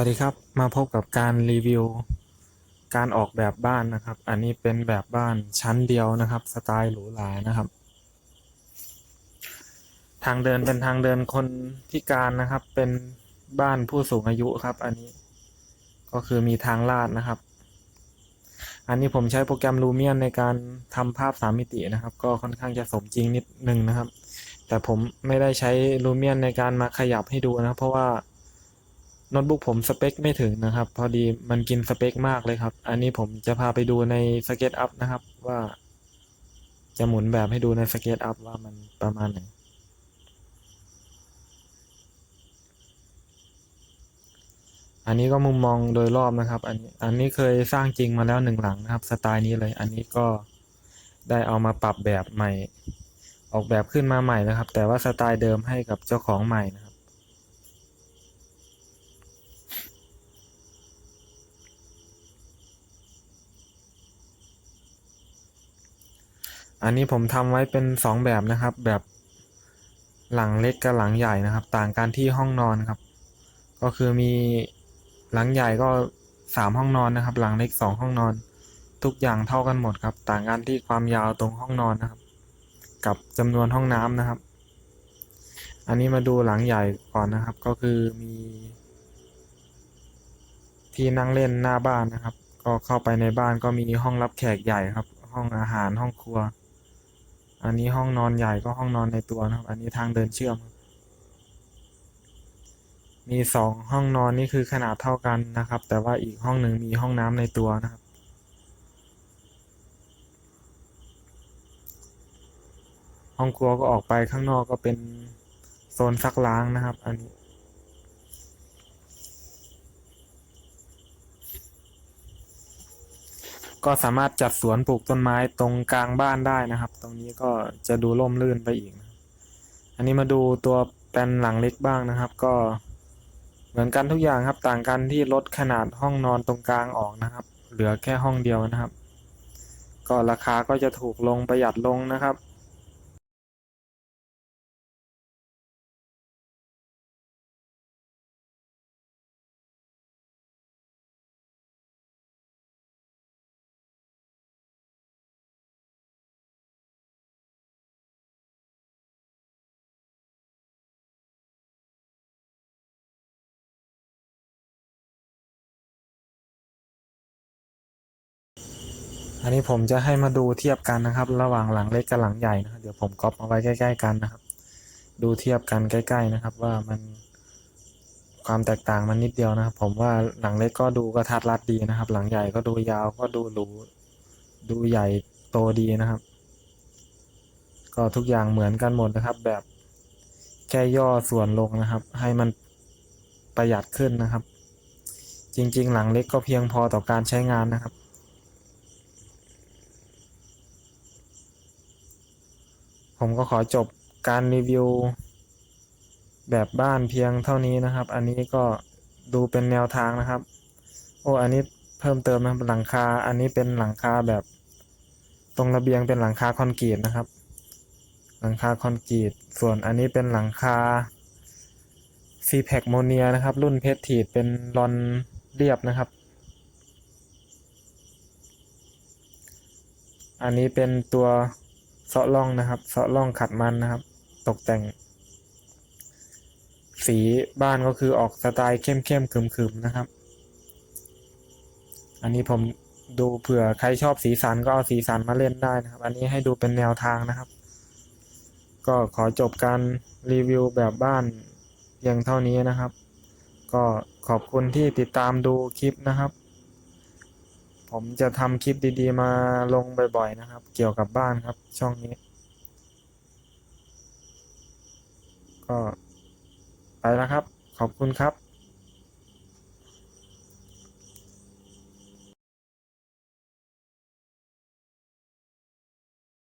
สวัสดีครับ มาพบกับการรีวิว การออกแบบบ้านนะครับ อันนี้เป็นแบบบ้านชั้นเดียวนะครับ สไตล์หรูหรานะครับ ทางเดินเป็นทางเดินคนพิการนะครับ เป็นบ้านผู้สูงอายุครับ อันนี้ก็คือมีทางลาดนะครับ อันนี้ผมใช้โปรแกรม Lumion ในการทำภาพสามมิตินะครับ ก็ค่อนข้างจะสมจริงนิดนึงนะครับ แต่ผมไม่ได้ใช้ Lumion ในการมาขยับให้ดูนะ เพราะว่า โน้ตบุ๊กผมสเปคไม่ถึงนะครับ พอดีมันกินสเปคมากเลยครับ อันนี้ผมจะพาไปดูใน SketchUp นะครับ ว่าจะหมุนแบบให้ดูใน SketchUp ว่ามันประมาณไหนอันนี้ก็มุมมองโดยรอบนะครับ อันนี้อันนี้เคยสร้างจริงมาแล้วหนึ่งหลังนะครับ สไตล์นี้เลย อันนี้ก็ได้เอามาปรับแบบใหม่ ออกแบบขึ้นมาใหม่นะครับ แต่ว่าสไตล์เดิมให้กับเจ้าของใหม่นะครับ อันนี้ผมทำไว้เป็นสองแบบนะครับ แบบหลังเล็กกับหลังใหญ่นะครับ ต่างกันที่ห้องนอนครับ ก็คือมีหลังใหญ่ก็สามห้องนอนนะครับ หลังเล็กสองห้องนอน ทุกอย่างเท่ากันหมดครับ ต่างกันที่ความยาวตรงห้องนอนนะครับ กับจำนวนห้องน้ำนะครับ อันนี้มาดูหลังใหญ่ก่อนนะครับ ก็คือมี ที่นั่งเล่นหน้าบ้านนะครับ ก็เข้าไปในบ้านก็มีห้องรับแขกใหญ่ครับ ห้องอาหารห้องครัว อันนี้ห้องนอนใหญ่ก็ห้องนอนในตัวนะครับ อันนี้ทางเดินเชื่อม มีสองห้องนอนนี่คือขนาดเท่ากันนะครับ แต่ว่าอีกห้องหนึ่งมีห้องน้ำในตัวนะครับ ห้องครัวก็ออกไปข้างนอกก็เป็นโซนซักล้างนะครับ อันนี้ ก็สามารถจัดสวนปลูกต้นไม้ตรงกลางบ้านได้นะครับ ตรงนี้ก็จะดูร่มรื่นไปอีก อันนี้มาดูตัวแปลนหลังเล็กบ้างนะครับ ก็เหมือนกันทุกอย่างครับต่างกันที่ลดขนาดห้องนอนตรงกลางออกนะครับ เหลือแค่ห้องเดียวนะครับ ก็ราคาก็จะถูกลงประหยัดลงนะครับ อันนี้ผมจะให้มาดูเทียบกันนะครับ ระหว่างหลังเล็กกับหลังใหญ่นะครับเดี๋ยวผมก๊อปเอาไว้ใกล้ ๆ กันนะครับ ดูเทียบกันใกล้ ๆนะครับ ว่ามันความแตกต่างมันนิดเดียวนะครับ ผมว่าหลังเล็กก็ดูกระทัดรัดดีนะครับ หลังใหญ่ก็ดูยาวก็ดูหรูดูใหญ่โตดีนะครับ ก็ทุกอย่างเหมือนกันหมดนะครับ แบบแค่ย่อส่วนลงนะครับ ให้มันประหยัดขึ้นนะครับ จริง ๆ หลังเล็กก็เพียงพอต่อการใช้งานนะครับ ผมก็ขอจบการรีวิว แบบบ้านเพียงเท่านี้นะครับ อันนี้ก็ดูเป็นแนวทางนะครับ โอ้อันนี้เพิ่มเติมนะครับหลังคา อันนี้เป็นหลังคาแบบตรงระเบียงเป็นหลังคาคอนกรีตนะครับ หลังคาคอนกรีต ส่วนอันนี้เป็นหลังคาซีแพคโมเนียนะครับ รุ่นเพชรทีดเป็นรอนเรียบนะครับ อันนี้เป็นตัว เซาะล่องนะครับเซาะล่องขัดมันนะครับ ตกแต่ง สีบ้านก็คือออกสไตล์เข้มๆขึมๆนะครับ อันนี้ผมดูเผื่อใครชอบสีสันก็เอาสีสันมาเล่นได้นะครับ อันนี้ให้ดูเป็นแนวทางนะครับ ก็ขอจบการรีวิวแบบบ้านเพียงเท่านี้นะครับ ก็ขอบคุณที่ติดตามดูคลิปนะครับ ผมจะทำคลิปดีๆ มาลงบ่อยๆนะครับ เกี่ยวกับบ้านครับ ช่องนี้ ก็ไปแล้วครับ ขอบคุณครับ